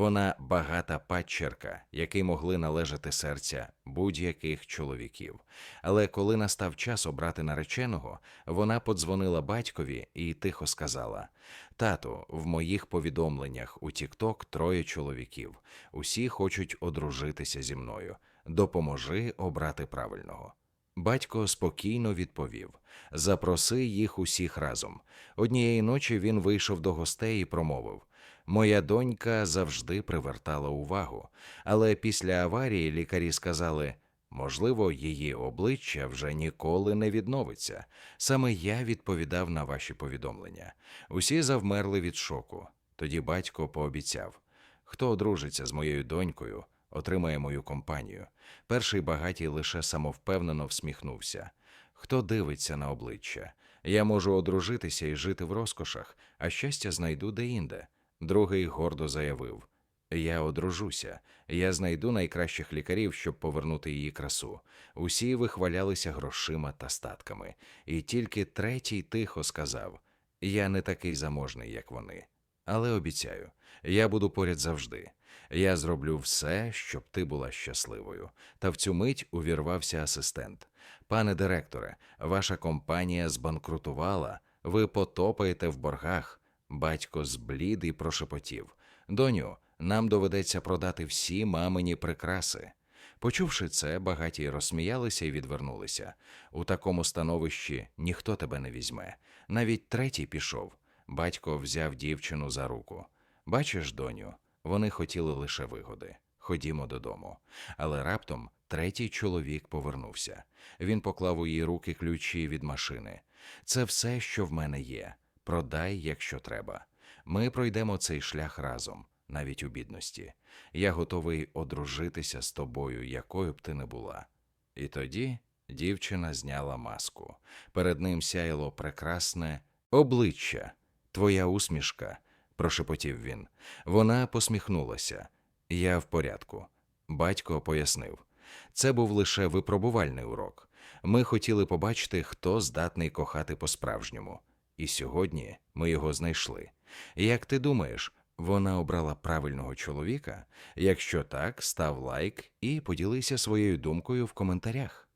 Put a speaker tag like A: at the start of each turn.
A: Вона багата падчерка, якій могли належати серця будь-яких чоловіків. Але коли настав час обрати нареченого, вона подзвонила батькові і тихо сказала: Тату, в моїх повідомленнях у Тікток троє чоловіків. Усі хочуть одружитися зі мною. Допоможи обрати правильного. Батько спокійно відповів: Запроси їх усіх разом. Однієї ночі він вийшов до гостей і промовив: Моя донька завжди привертала увагу, але після аварії лікарі сказали, можливо, її обличчя вже ніколи не відновиться. Саме я відповідав на ваші повідомлення. Усі завмерли від шоку. Тоді батько пообіцяв: хто одружиться з моєю донькою, отримає мою компанію. Перший багатій лише самовпевнено всміхнувся. Хто дивиться на обличчя? Я можу одружитися і жити в розкошах, а щастя знайду деінде. Другий гордо заявив: Я одружуся, я знайду найкращих лікарів, щоб повернути її красу. Усі вихвалялися грошима та статками, і тільки третій тихо сказав: Я не такий заможний, як вони. Але обіцяю, я буду поряд завжди. Я зроблю все, щоб ти була щасливою. Та в цю мить увірвався асистент. Пане директоре, ваша компанія збанкрутувала, ви потопаєте в боргах. Батько зблід і прошепотів. Доню, нам доведеться продати всі мамині прикраси. Почувши це, багаті розсміялися і відвернулися. У такому становищі ніхто тебе не візьме. Навіть третій пішов. Батько взяв дівчину за руку. Бачиш, доню, вони хотіли лише вигоди. Ходімо додому. Але раптом третій чоловік повернувся. Він поклав у її руки ключі від машини. Це все, що в мене є. Продай, якщо треба. Ми пройдемо цей шлях разом, навіть у бідності. Я готовий одружитися з тобою, якою б ти не була. І тоді дівчина зняла маску. Перед ним сяяло прекрасне обличчя, твоя усмішка, прошепотів він. Вона посміхнулася. Я в порядку. Батько пояснив. Це був лише випробувальний урок. Ми хотіли побачити, хто здатний кохати по-справжньому. І сьогодні ми його знайшли. Як ти думаєш, вона обрала правильного чоловіка? Якщо так, став лайк і поділися своєю думкою в коментарях.